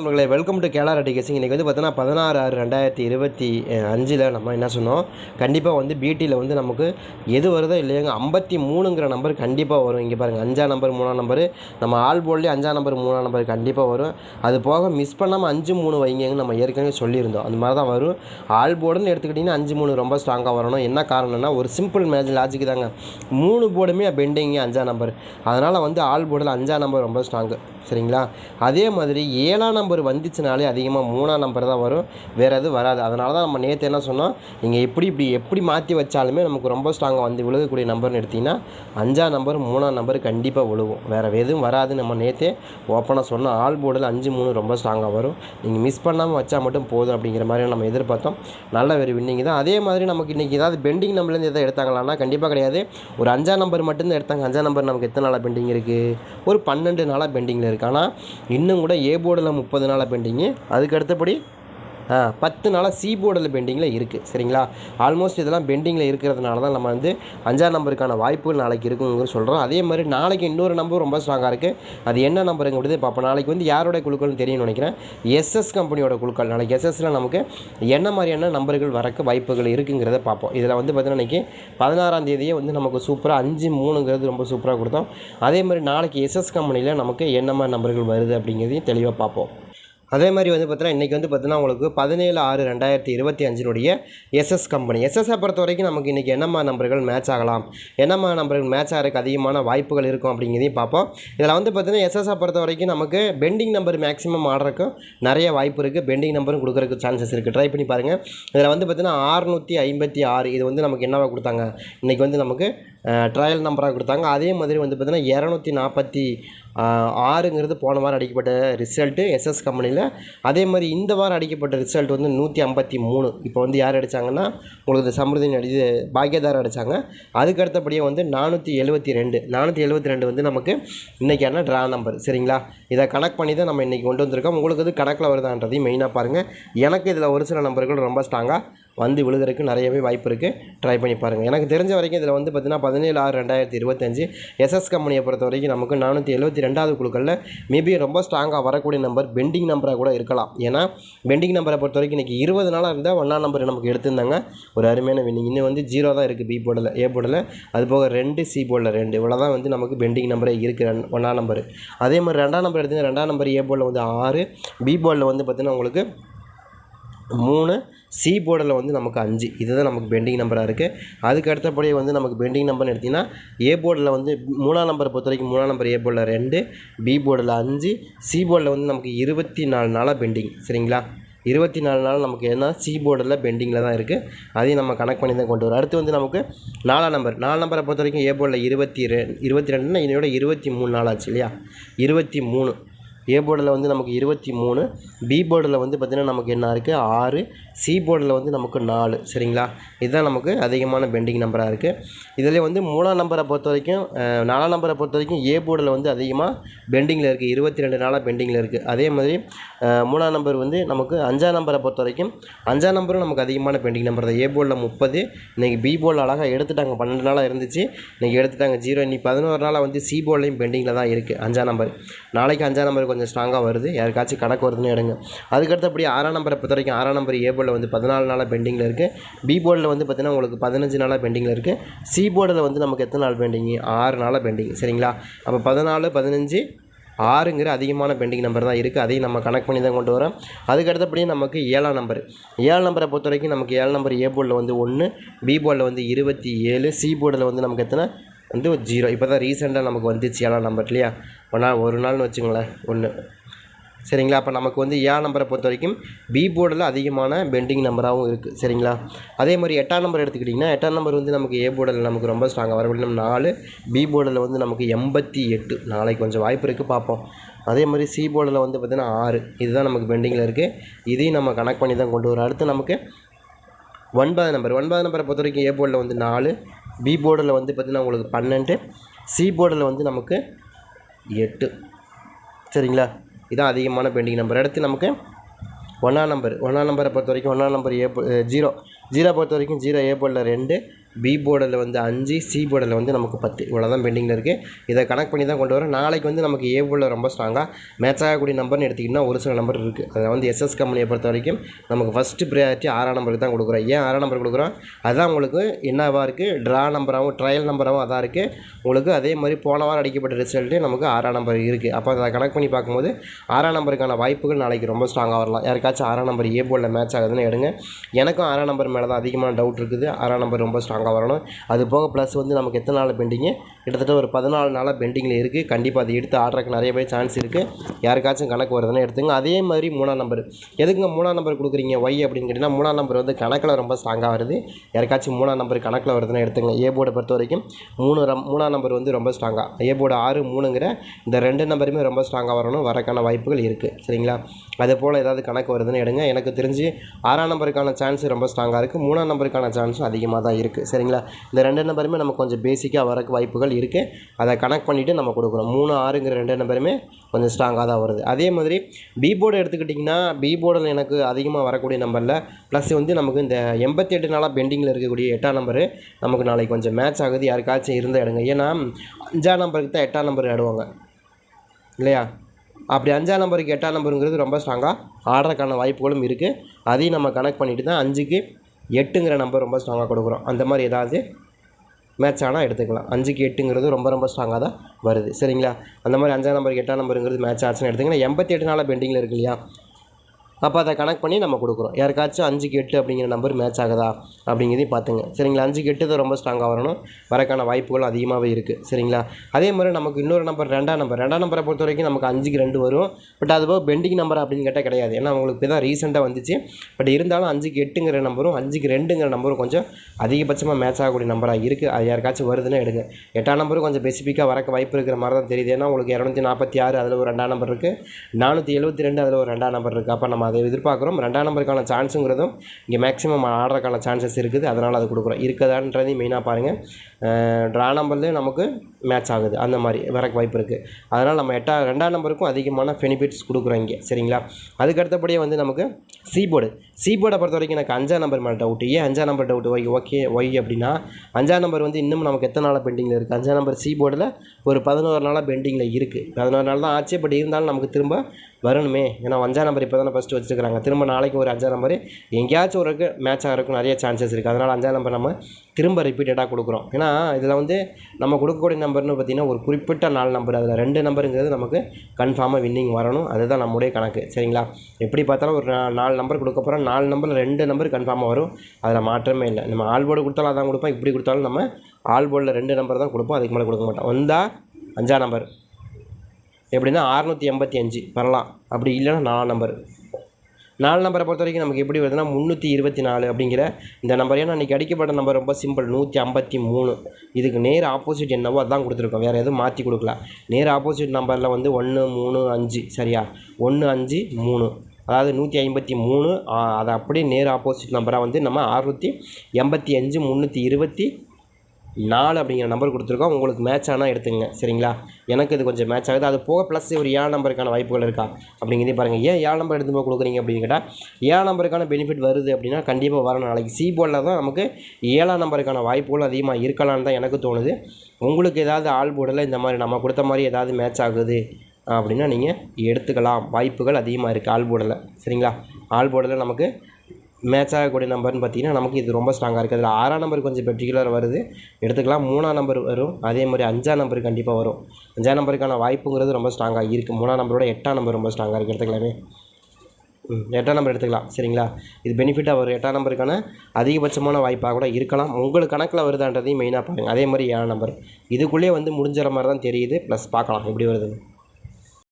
நம்மளே welcome to கேலார் அடிகேசிங் இன்றைக்கி வந்து பார்த்தோன்னா பதினாறு ஆறு ரெண்டாயிரத்தி இருபத்தி அஞ்சில் நம்ம என்ன சொன்னோம்? கண்டிப்பாக வந்து பிடியில் வந்து நமக்கு எது வருதோ இல்லையாங்க ஐம்பத்தி மூணுங்கிற நம்பர் கண்டிப்பாக வரும். இங்கே பாருங்கள் அஞ்சாம் நம்பர் மூணாம் நம்பர் நம்ம ஆல் போல்லே அஞ்சாம் நம்பர் மூணாம் நம்பர் கண்டிப்பாக வரும். அது போக மிஸ் பண்ணாமல் அஞ்சு மூணு வைங்கன்னு நம்ம ஏற்கனவே சொல்லியிருந்தோம். அந்த மாதிரி தான் வரும். ஆல் போர்டுன்னு எடுத்துக்கிட்டிங்கன்னா அஞ்சு மூணு ரொம்ப ஸ்ட்ராங்காக வரணும். என்ன காரணம்னா ஒரு சிம்பிள் மேஜ் லாஜிக் தாங்க. மூணு போர்டுமே பெண்டிங்கு அஞ்சாம் நம்பர் அதனால் வந்து ஆல் போர்டில் அஞ்சாம் நம்பர் ரொம்ப ஸ்ட்ராங்கு சரிங்களா? அதே மாதிரி ஏழாம் நம்பர் வந்துச்சுனாலே அதிகமாக மூணாம் நம்பர் தான் வரும். வேறு எதுவும் வராது. அதனால தான் நம்ம நேற்று என்ன சொன்னால் நீங்கள் எப்படி இப்படி எப்படி மாற்றி வச்சாலுமே நமக்கு ரொம்ப ஸ்ட்ராங்காக வந்து விழுகக்கூடிய நம்பர்னு எடுத்திங்கன்னா அஞ்சாம் நம்பர் மூணாம் நம்பர் கண்டிப்பாக விழுகும். வேறு எதுவும் வராது. நம்ம நேற்றே ஓப்பனாக சொன்னோம். ஆல் போர்டில் அஞ்சு மூணு ரொம்ப ஸ்ட்ராங்காக வரும். நீங்கள் மிஸ் பண்ணாமல் வச்சா மட்டும் போதும் அப்படிங்கிற மாதிரி நம்ம எதிர்பார்த்தோம். நல்ல ஒரு வின்னிங் தான். அதே மாதிரி நமக்கு இன்றைக்கி ஏதாவது பெண்டிங் நம்பர்லேருந்து எதாவது எடுத்தாங்களான்னா கண்டிப்பாக கிடையாது. ஒரு அஞ்சாம் நம்பர் மட்டும்தான் எடுத்தாங்க. அஞ்சாம் நம்பர் நமக்கு எத்தனை நாளாக பெண்டிங் இருக்குது ஒரு பன்னெண்டு நாளாக பெண்டிங்கில் இருக்குது ஆனால் இன்னும் கூட ஏ போர்டில் முப்பது நாளாக பெண்டிங்கு அதுக்கு அடுத்தபடி பத்து நாளாக சி போர்டில் பெண்டிங்கில் இருக்குது சரிங்களா? ஆல்மோஸ்ட் இதெல்லாம் பெண்டிங்கில் இருக்கிறதுனால தான் நம்ம வந்து அஞ்சாறு நம்பருக்கான வாய்ப்புகள் நாளைக்கு இருக்குங்கிற சொல்கிறோம் அதே மாதிரி நாளைக்கு இன்னொரு நம்பர் ரொம்ப ஸ்ட்ராங்காக இருக்குது அது என்ன நம்பருங்கிறது பார்ப்போம். நாளைக்கு வந்து யாரோட குழுக்கள்னு தெரியும்னு நினைக்கிறேன். எஸ்எஸ் கம்பெனியோட குழுக்கள். நாளைக்கு எஸ்எஸ்சில் நமக்கு என்ன மாதிரியான நம்பர்கள் வரக்கு வாய்ப்புகள் இருக்குங்கிறத பார்ப்போம். இதில் வந்து பார்த்தீங்கன்னா இன்றைக்கி பதினாறாம் தேதியே வந்து நமக்கு சூப்பராக அஞ்சு மூணுங்கிறது ரொம்ப சூப்பராக கொடுத்தோம். அதே மாதிரி நாளைக்கு எஸ்எஸ் கம்பெனியில் நமக்கு என்ன மாதிரி நம்பர்கள் வருது அப்படிங்கிறதையும் தெளிவாக பார்ப்போம். அதே மாதிரி வந்து பார்த்தீங்கன்னா இன்றைக்கி வந்து பார்த்தீங்கன்னா உங்களுக்கு பதினேழு ஆறு ரெண்டாயிரத்தி இருபத்தி அஞ்சினுடைய எஸ்எஸ் கம்பெனி எஸ்எஸ்ஸை பொறுத்த வரைக்கும் நமக்கு இன்றைக்கி என்னம்மா நம்பர்கள் மேட்ச் ஆகலாம்? என்னம்மா நம்பர்கள் மேட்ச் ஆகிறதுக்கு அதிகமான வாய்ப்புகள் இருக்கும் அப்படிங்கிறதையும் பார்ப்போம். இதில் வந்து பார்த்தீங்கன்னா எஸ்எஸ்ஸை பொறுத்த வரைக்கும் நமக்கு பெண்டிங் நம்பர் மேக்ஸிமம் ஆடுறதுக்கும் நிறைய வாய்ப்பு இருக்குது பெண்டிங் நம்பரும் கொடுக்குறதுக்கு சான்சஸ் இருக்குது ட்ரை பண்ணி பாருங்கள் இதில் வந்து பார்த்தீங்கன்னா ஆறுநூற்றி ஐம்பத்தி ஆறு இது வந்து நமக்கு என்னவா கொடுத்தாங்க? இன்றைக்கி வந்து நமக்கு ட்ரையல் நம்பராக கொடுத்தாங்க. அதே மாதிரி வந்து பார்த்திங்கன்னா இரநூத்தி நாற்பத்தி ஆறுங்கிறது போன வாரம் அடிக்கப்பட்ட ரிசல்ட்டு எஸ்எஸ் கம்பெனியில் அதே மாதிரி இந்த வாரம் அடிக்கப்பட்ட ரிசல்ட் வந்து நூற்றி ஐம்பத்தி மூணு. இப்போ வந்து யார் அடித்தாங்கன்னா உங்களுக்கு இந்த அடி பாக்கியதாரம் பாக்கியதார் அடித்தாங்க அதுக்கு அடுத்தபடியே வந்து நானூற்றி எழுபத்தி ரெண்டு. நானூற்றி எழுபத்தி ரெண்டு வந்து நமக்கு இன்றைக்கான ட்ரா நம்பர் சரிங்களா? இதை கனெக்ட் பண்ணி தான் நம்ம இன்றைக்கி கொண்டு வந்திருக்கோம். உங்களுக்கு இது கணக்கில் வருதான்றதையும் மெயினாக பாருங்கள் எனக்கு இதில் ஒரு சில நம்பர்கள் ரொம்ப ஸ்ட்ராங்காக வந்து விழுகிறதுக்கு நிறையவே வாய்ப்பு இருக்குது ட்ரை பண்ணி பாருங்கள் எனக்கு தெரிஞ்ச வரைக்கும் இதில் வந்து பார்த்திங்கன்னா பதினேழு ஆறு ரெண்டாயிரத்தி இருபத்தஞ்சு. எஸ்எஸ் கம்பெனியை பொறுத்த வரைக்கும் நமக்கு நானூற்றி எழுபத்தி ரெண்டாவது குழுக்களில் மேபி ரொம்ப ஸ்ட்ராங்காக வரக்கூடிய நம்பர் பெண்டிங் நம்பராக கூட இருக்கலாம். ஏன்னா பெண்டிங் நம்பரை பொறுத்த வரைக்கும் இன்றைக்கி இருபது நாளாக இருந்தால் ஒன்றாம் நம்பர் நமக்கு எடுத்திருந்தாங்க. ஒரு அருமையான வின்னிங் இன்னும் வந்து ஜீரோ தான் இருக்குது பி போர்டில் ஏ போர்டில் அது போக ரெண்டு சி போர்டில் ரெண்டு. இவ்வளோ தான் வந்து நமக்கு பெண்டிங் நம்பரே இருக்குது ஒன்றாம் நம்பர் அதே மாதிரி ரெண்டாம் நம்பர் எடுத்தீங்கன்னா ரெண்டாம் நம்பர் ஏ போர்டில் வந்து ஆறு பி போர்டில் வந்து பார்த்திங்கன்னா உங்களுக்கு மூணு சி போர்டில் வந்து நமக்கு அஞ்சு. இதுதான் நமக்கு பெண்டிங் நம்பராக இருக்குது அதுக்கு அடுத்தபடியே வந்து நமக்கு பெண்டிங் நம்பர்னு எடுத்திங்கன்னா ஏ போர்டில் வந்து மூணாம் நம்பரை பொறுத்த வரைக்கும் மூணாம் நம்பர் ஏ போர்டில் ரெண்டு பி போர்டில் அஞ்சு சி போர்டில் வந்து நமக்கு இருபத்தி நாலு நாளாக பெண்டிங் சரிங்களா? இருபத்தி நாலு நாள் நமக்கு என்ன சி போர்டில் பெண்டிங்கில் தான் இருக்குது அதையும் நம்ம கனெக்ட் பண்ணி தான் கொண்டு வரோம். அடுத்து வந்து நமக்கு நாலாம் நம்பர் நாலு நம்பரை பொறுத்த வரைக்கும் ஏ போர்டில் இருபத்தி ரெ இருபத்தி ரெண்டுன்னா இதோட இருபத்தி மூணு நாள் ஆச்சு இல்லையா? இருபத்தி மூணு ஏ போர்டில் வந்து நமக்கு இருபத்தி மூணு பி போர்டில் வந்து பார்த்திங்கன்னா நமக்கு என்ன இருக்குது ஆறு சி போர்டில் வந்து நமக்கு நாலு சரிங்களா? இதுதான் நமக்கு அதிகமான பெண்டிங் நம்பராக இருக்குது இதிலே வந்து மூணாம் நம்பரை பொறுத்த வரைக்கும் நாலாம் நம்பரை பொறுத்த வரைக்கும் ஏ போர்டில் வந்து அதிகமாக பெண்டிங்கில் இருக்குது இருபத்தி ரெண்டு நாளாக பெண்டிங்கில் இருக்குது அதே மாதிரி மூணாம் நம்பர் வந்து நமக்கு அஞ்சாம் நம்பரை பொறுத்த வரைக்கும் அஞ்சாம் நம்பரும் நமக்கு அதிகமான பெண்டிங் நம்பர் தான். ஏ போர்டில் முப்பது இன்றைக்கி பி போர்டில் அழகாக எடுத்துட்டாங்க. பன்னெண்டு நாளாக இருந்துச்சு. இன்றைக்கி எடுத்துட்டாங்க ஜீரோ இன்னைக்கு பதினோரு நாளாக வந்து சி போர்ட்லேயும் பெண்டிங்கில் தான் இருக்குது அஞ்சாம் நம்பர் நாளைக்கு அஞ்சாம் நம்பர் கொஞ்சம் ஸ்ட்ராங்காக வருது. யாருக்காச்சும் கணக்கு வருதுன்னு எடுங்க. அதுக்கடுத்தபடி ஆறாம் நம்பரை பொறுத்த வரைக்கும் ஆறாம் நம்பர் ஏ போர்டில் வந்து பதினாலு நாளாக பெண்டிங்கில் இருக்குது பி போர்டில் வந்து பார்த்திங்கன்னா உங்களுக்கு பதினஞ்சு நாளாக பெண்டிங்கில் இருக்குது சி போர்டில் வந்து நமக்கு எத்தனை நாள் பெண்டிங்கு ஆறு நாளாக பெண்டிங் சரிங்களா? அப்போ பதினாலு பதினஞ்சு ஆறுங்கிற அதிகமான பெண்டிங் நம்பர் தான் இருக்குது அதையும் நம்ம கனெக்ட் பண்ணி தான் கொண்டு வரோம். அதுக்கு அடுத்தபடியே நமக்கு ஏழாம் நம்பர் ஏழு நம்பரை பொறுத்த வரைக்கும் நமக்கு ஏழு நம்பர் ஏ போர்டில் வந்து ஒன்று பி போர்டில் வந்து இருபத்தி ஏழு சி போர்டில் வந்து நமக்கு எத்தனை? வந்து ஜீரோ இப்போ தான் ரீசெண்டாக நமக்கு வந்துச்சு ஏழாம் நம்பர் இல்லையா? ஒரு நாள் ஒரு நாள்னு வச்சுங்களேன் ஒன்று சரிங்களா? அப்போ நமக்கு வந்து ஏ நம்பரை பொறுத்த வரைக்கும் பி போர்டில் அதிகமான பெண்டிங் நம்பராகவும் இருக்குது சரிங்களா? அதே மாதிரி எட்டாம் நம்பர் எடுத்துக்கிட்டிங்கன்னா எட்டாம் நம்பர் வந்து நமக்கு ஏ போர்டில் நமக்கு ரொம்ப ஸ்ட்ராங்காக வர வேண்டும் நாலு பி போர்டில் வந்து நமக்கு எண்பத்தி எட்டு. நாளைக்கு கொஞ்சம் வாய்ப்பு இருக்குது பார்ப்போம். அதே மாதிரி சி போர்டில் வந்து பார்த்திங்கன்னா ஆறு. இதுதான் நமக்கு பெண்டிங்கில் இருக்குது இதையும் நம்ம கனெக்ட் பண்ணி தான் கொண்டு வரோம். அடுத்து நமக்கு ஒன்பது நம்பர். ஒன்பது நம்பரை பொறுத்த வரைக்கும் ஏ போர்டில் வந்து நாலு பி போர்டில் வந்து பார்த்திங்கன்னா உங்களுக்கு பன்னெண்டு சி போர்டில் வந்து நமக்கு எட்டு. சரிங்களா? இதான் அதிகமான பெண்டிங் நம்பர். அடுத்து நமக்கு ஒன்றாம் நம்பர். ஒன்றாம் நம்பரை பொறுத்த வரைக்கும் ஒன்றாம் நம்பர் ஏ ஜீரோ. ஜீரோ பொறுத்த வரைக்கும் ஜீரோ ஏ ரெண்டு. பி போர்டில் வந்து அஞ்சு சி போர்டில் வந்து நமக்கு பத்து. இவ்வளோ தான் பெண்டிங்கில் இருக்குது இதை கனெக்ட் பண்ணி தான் கொண்டு வரோம். நாளைக்கு வந்து நமக்கு ஏ போர்டில் ரொம்ப ஸ்ட்ராங்காக மேட்ச் ஆகக்கூடிய நம்பர்னு எடுத்திங்கன்னா ஒரு சில நம்பர் இருக்குது அதை வந்து எஸ்எஸ் கம்பெனியை பொறுத்த வரைக்கும் நமக்கு ஃபஸ்ட்டு ப்ரையாரிட்டி ஆறாம் நம்பருக்கு தான் கொடுக்குறோம். ஏன் ஆறாம் நம்பர் கொடுக்குறோம்? அதுதான் உங்களுக்கு என்னவாக இருக்குது ட்ரா நம்பராகவும் ட்ரையல் நம்பராகவும் அதான் இருக்குது உங்களுக்கு அதே மாதிரி போன வாரம் அடிக்கப்பட்ட ரிசல்ட்டு நமக்கு ஆறாம் நம்பர் இருக்குது அப்போ அதை கனெக்ட் பண்ணி பார்க்கும்போது ஆறாம் நம்பருக்கான வாய்ப்புகள் நாளைக்கு ரொம்ப ஸ்ட்ராங்காக வரலாம். யாருக்காச்சும் ஆறாம் நம்பர் ஏ போர்டில் மேட்ச் ஆகுதுன்னு எடுங்க. எனக்கும் ஆறாம் நம்பர் மேலே தான் அதிகமான டவுட் இருக்குது. ஆறாம் நம்பர் ரொம்ப ஸ்ட்ராங்காக வரணும். அது போக ப்ளஸ் வந்து நமக்கு எத்தனை நாள் பெண்டிங்கு கிட்டத்தட்ட ஒரு பதினாலு நாளாக பெண்டிங்கில் இருக்குது கண்டிப்பாக அது எடுத்து ஆடுறதுக்கு நிறைய பேர் சான்ஸ் இருக்குது யாருக்காச்சும் கணக்கு வருதுன்னு எடுத்துங்க. அதே மாதிரி மூணாம் நம்பர் எதுக்குங்க மூணாம் நம்பர் கொடுக்குறீங்க? ஒய் அப்படின்னு கேட்டிங்கன்னா மூணாம் நம்பர் வந்து கணக்கில் ரொம்ப ஸ்ட்ராங்காக வருது. யாருக்காச்சும் மூணாம் நம்பர் கணக்கில் வருதுன்னு எடுத்துங்க. ஏ போர்டை பொறுத்த வரைக்கும் மூணு ரம் மூணாம் நம்பர் வந்து ரொம்ப ஸ்ட்ராங்காக ஏ போர்டு ஆறு மூணுங்கிற இந்த ரெண்டு நம்பருமே ரொம்ப ஸ்ட்ராங்காக வரணும். வரக்கான வாய்ப்புகள் இருக்குது சரிங்களா? அதே போல் ஏதாவது கணக்கு வருதுன்னு எடுங்க. எனக்கு தெரிஞ்சு ஆறாம் நம்பருக்கான சான்ஸ் ரொம்ப ஸ்ட்ராங்காக இருக்குது மூணாம் நம்பருக்கான சான்ஸும் அதிகமாக தான் இருக்குது சரிங்களா? இந்த ரெண்டு நம்பருமே நமக்கு கொஞ்சம் பேசிக்காக வரக்கு வாய்ப்புகள் இருக்குது அதை கனெக்ட் பண்ணிவிட்டு நம்ம கொடுக்குறோம். மூணு ஆறுங்கிற ரெண்டு நம்பருமே கொஞ்சம் ஸ்ட்ராங்காக தான் வருது. அதே மாதிரி பி போர்டு எடுத்துக்கிட்டிங்கன்னா பி போர்டில் எனக்கு அதிகமாக வரக்கூடிய நம்பரில் ப்ளஸ் வந்து நமக்கு இந்த எண்பத்தி எட்டு நாளாக பெண்டிங்கில் இருக்கக்கூடிய எட்டாம் நம்பரு நமக்கு நாளைக்கு கொஞ்சம் மேட்ச் ஆகுது. யாருக்காச்சும் இருந்த இடங்க ஏன்னா அஞ்சாம் நம்பருக்கு தான் எட்டாம் நம்பர் ஆடுவாங்க. இல்லையா? அப்படி அஞ்சாம் நம்பருக்கு எட்டாம் நம்பருங்கிறது ரொம்ப ஸ்ட்ராங்காக ஆடுறதுக்கான வாய்ப்புகளும் இருக்குது அதையும் நம்ம கனெக்ட் பண்ணிவிட்டு தான் அஞ்சுக்கு எட்டுங்கிற நம்பர் ரொம்ப ஸ்ட்ராங்காக கொடுக்குறோம். அந்த மாதிரி ஏதாவது மேட்ச் ஆனால் எடுத்துக்கலாம். அஞ்சுக்கு எட்டுங்கிறது ரொம்ப ரொம்ப ஸ்ட்ராங்காக தான் வருது. சரிங்களா? அந்த மாதிரி அஞ்சாம் நம்பருக்கு எட்டாம் நம்பருங்கிறது மேட்ச் ஆச்சுன்னு எடுத்துக்கலாம் எண்பத்தி எட்டு நாளாக பெண்டிங்கில் இருக்கு இல்லையா? அப்போ அதை கனெக்ட் பண்ணி நம்ம கொடுக்குறோம். யாருக்காச்சும் அஞ்சுக்கு எட்டு அப்படிங்கிற நம்பர் மேட்ச் ஆகுதா அப்படிங்கிறதையும் பார்த்துங்க. சரிங்களா? அஞ்சுக்கு எட்டு தான் ரொம்ப ஸ்ட்ராங்காக வரணும். வரக்கான வாய்ப்புகள் அதிகமாகவே இருக்குது சரிங்களா? அதே மாதிரி நமக்கு இன்னொரு நம்பர் ரெண்டாம் நம்பர் ரெண்டாம் நம்பரை பொறுத்த வரைக்கும் நமக்கு அஞ்சுக்கு ரெண்டு வரும். பட் அதுபோக பெண்டிங் நம்பர் அப்படின்னு கேட்டால் கிடையாது. ஏன்னா உங்களுக்கு இப்போ தான் ரீசெண்டாக வந்துச்சு. பட் இருந்தாலும் அஞ்சுக்கு எட்டுங்கிற நம்பரும் அஞ்சுக்கு ரெண்டுங்கிற நம்பரும் கொஞ்சம் அதிகபட்சமாக மேட்ச் ஆகக்கூடிய நம்பராக இருக்குது அது யாருக்காச்சும் வருதுன்னு எடுங்க. எட்டாம் நம்பரும் கொஞ்சம் ஸ்பெசிஃபிக்காக வரக்க வாய்ப்பு இருக்கிற மாதிரி தான் தெரியுது. ஏன்னா உங்களுக்கு இரநூத்தி நாற்பத்தி ஆறு அதில் ஒரு ரெண்டாம் நம்பர் இருக்குது நானூற்றி எழுபத்தி ரெண்டு அதில் ஒரு ரெண்டாம் நம்பர் இருக்குது அப்போ நம்ம அதை எதிர்பார்க்குறோம். ரெண்டாம் நம்பருக்கான சான்ஸுங்கிறதும் இங்கே மேக்ஸிமம் ஆடுறதுக்கான சான்சஸ் இருக்குது. அதனால் அது கொடுக்குறோம். இருக்குதான்றதையும் மெயினாக பாருங்கள் ட்ரா நம்பர்லேயும் நமக்கு மேட்ச் ஆகுது. அந்த மாதிரி வரக்கு வாய்ப்பு இருக்குது அதனால் நம்ம எட்டா ரெண்டாம் நம்பருக்கும் அதிகமான பெனிஃபிட்ஸ் கொடுக்குறோம் இங்கே. சரிங்களா? அதுக்கு அடுத்தபடியே வந்து நமக்கு சி போர்டு சி போர்டை பொறுத்த வரைக்கும் எனக்கு அஞ்சாம் நம்பர் மேலே டவுட் ஏன் அஞ்சாம் number doubt why okay why அப்படின்னா அஞ்சாம் நம்பர் வந்து இன்னும் நமக்கு எத்தனை நாளாக பெண்டிங்கில் இருக்குது அஞ்சாம் நம்பர் சி போர்டில் ஒரு பதினோரு நாளாக பெண்டிங்கில் இருக்குது பதினோரு நாள் தான் ஆச்சு. பட் இருந்தாலும் நமக்கு திரும்ப வரணுமே. ஏன்னா அஞ்சாம் நம்பர் இப்போ தானே ஃபஸ்ட்டு வச்சுருக்காங்க திரும்ப நாளைக்கு ஒரு அஞ்சாம் நம்பர் எங்கேயாச்சும் ஒரு மேட்ச் ஆகிறதுக்கு நிறைய சான்சஸ் இருக்குது அதனால் அஞ்சாம் நம்பர் நம்ம திரும்ப ரிப்பீட்டடாக கொடுக்குறோம். ஏன்னா இதில் வந்து நம்ம கொடுக்கக்கூடிய நம்பர்னு பார்த்திங்கன்னா ஒரு குறிப்பிட்ட நாலு நம்பர் அதில் ரெண்டு நம்பருங்கிறது நமக்கு கன்ஃபார்மாக வின்னிங் வரணும். அதுதான் நம்முடைய கணக்கு. சரிங்களா? எப்படி பார்த்தாலும் ஒரு நாலு நம்பர் கொடுக்க போகிறோம் நாலு நம்பரில் ரெண்டு நம்பர் கன்ஃபார்மாக வரும். அதில் மாற்றமே இல்லை. நம்ம ஆல் போர்டு கொடுத்தாலும் அதான் கொடுப்போம். இப்படி கொடுத்தாலும் நம்ம ஆல் போர்டில் ரெண்டு நம்பர் தான் கொடுப்போம். அதுக்கு மேலே கொடுக்க மாட்டோம். வந்தால் அஞ்சாம் நம்பர் எப்படின்னா அறநூற்றி எண்பத்தி அஞ்சு. வரலாம். அப்படி இல்லைன்னா நாலு நம்பர் நாலு நம்பரை பொறுத்த வரைக்கும் நமக்கு எப்படி வருதுன்னா முந்நூற்றி இருபத்தி நாலு அப்படிங்கிற இந்த நம்பர். ஏன்னா அன்றைக்கி அடிக்கப்பட்ட நம்பர் ரொம்ப சிம்பிள் நூற்றி ஐம்பத்தி மூணு. இதுக்கு நேர் ஆப்போசிட் என்னவோ அதான் கொடுத்துருக்கோம். வேறு எதுவும் மாற்றி கொடுக்கல நேர் ஆப்போசிட் நம்பரில் வந்து ஒன்று மூணு அஞ்சு. சரியா? ஒன்று அஞ்சு மூணு. அதாவது நூற்றி ஐம்பத்தி மூணு அதை அப்படியே நேர் ஆப்போசிட் நம்பராக வந்து நம்ம அறுநூற்றி எண்பத்தி அஞ்சு முந்நூற்றி இருபத்தி நாலு அப்படிங்கிற நம்பர் கொடுத்துருக்கோம். உங்களுக்கு மேட்ச் ஆனால் எடுத்துங்க. சரிங்களா? எனக்கு இது கொஞ்சம் மேட்ச் ஆகுது. அது போக ப்ளஸ் ஒரு ஏழு நம்பருக்கான வாய்ப்புகள் இருக்கா? அப்படிங்கிறதே பாருங்கள் ஏன் ஏழு நம்பர் எடுத்து போய் கொடுக்குறீங்க அப்படின்னு கேட்டால் ஏழு நம்பருக்கான பெனிஃபிட் வருது அப்படின்னா கண்டிப்பாக வரணும் நாளைக்கு சி போர்டில் தான் நமக்கு ஏழாம் நம்பருக்கான வாய்ப்புகள் அதிகமாக இருக்கலாம்னு தான் எனக்கு தோணுது. உங்களுக்கு ஏதாவது ஆள் போர்டில் இந்த மாதிரி நம்ம கொடுத்த மாதிரி ஏதாவது மேட்ச் ஆகுது அப்படின்னா நீங்கள் எடுத்துக்கலாம். வாய்ப்புகள் அதிகமாக இருக்குது ஆல் போர்டில் சரிங்களா? ஆல் போர்டில் நமக்கு மேட்ச் ஆகக்கூடிய நம்பர்னு பார்த்தீங்கன்னா நமக்கு இது ரொம்ப ஸ்ட்ராங்காக இருக்குது அதில் ஆறாம் நம்பர் கொஞ்சம் பெர்டிகுலர் வருது. எடுத்துக்கலாம் மூணாம் நம்பர் வரும். அதே மாதிரி அஞ்சாம் நம்பர் கண்டிப்பாக வரும். அஞ்சாம் நம்பருக்கான வாய்ப்புங்கிறது ரொம்ப ஸ்ட்ராங்காக இருக்குது மூணாம் நம்பரோட எட்டாம் நம்பர் ரொம்ப ஸ்ட்ராங்காக இருக்குது எடுத்துக்கலாமே. ம் எட்டாம் நம்பர் எடுத்துக்கலாம். சரிங்களா? இது பெனிஃபிட்டாக வரும். எட்டாம் நம்பருக்கான அதிகபட்சமான வாய்ப்பாக கூட இருக்கலாம். உங்களுக்கு கணக்கில் வருதான்றதையும் மெயினாக பாருங்கள் அதே மாதிரி ஏழாம் நம்பர் இதுக்குள்ளேயே வந்து முடிஞ்சிற மாதிரி தான் தெரியுது. ப்ளஸ் பார்க்கலாம். எப்படி வருதுன்னு.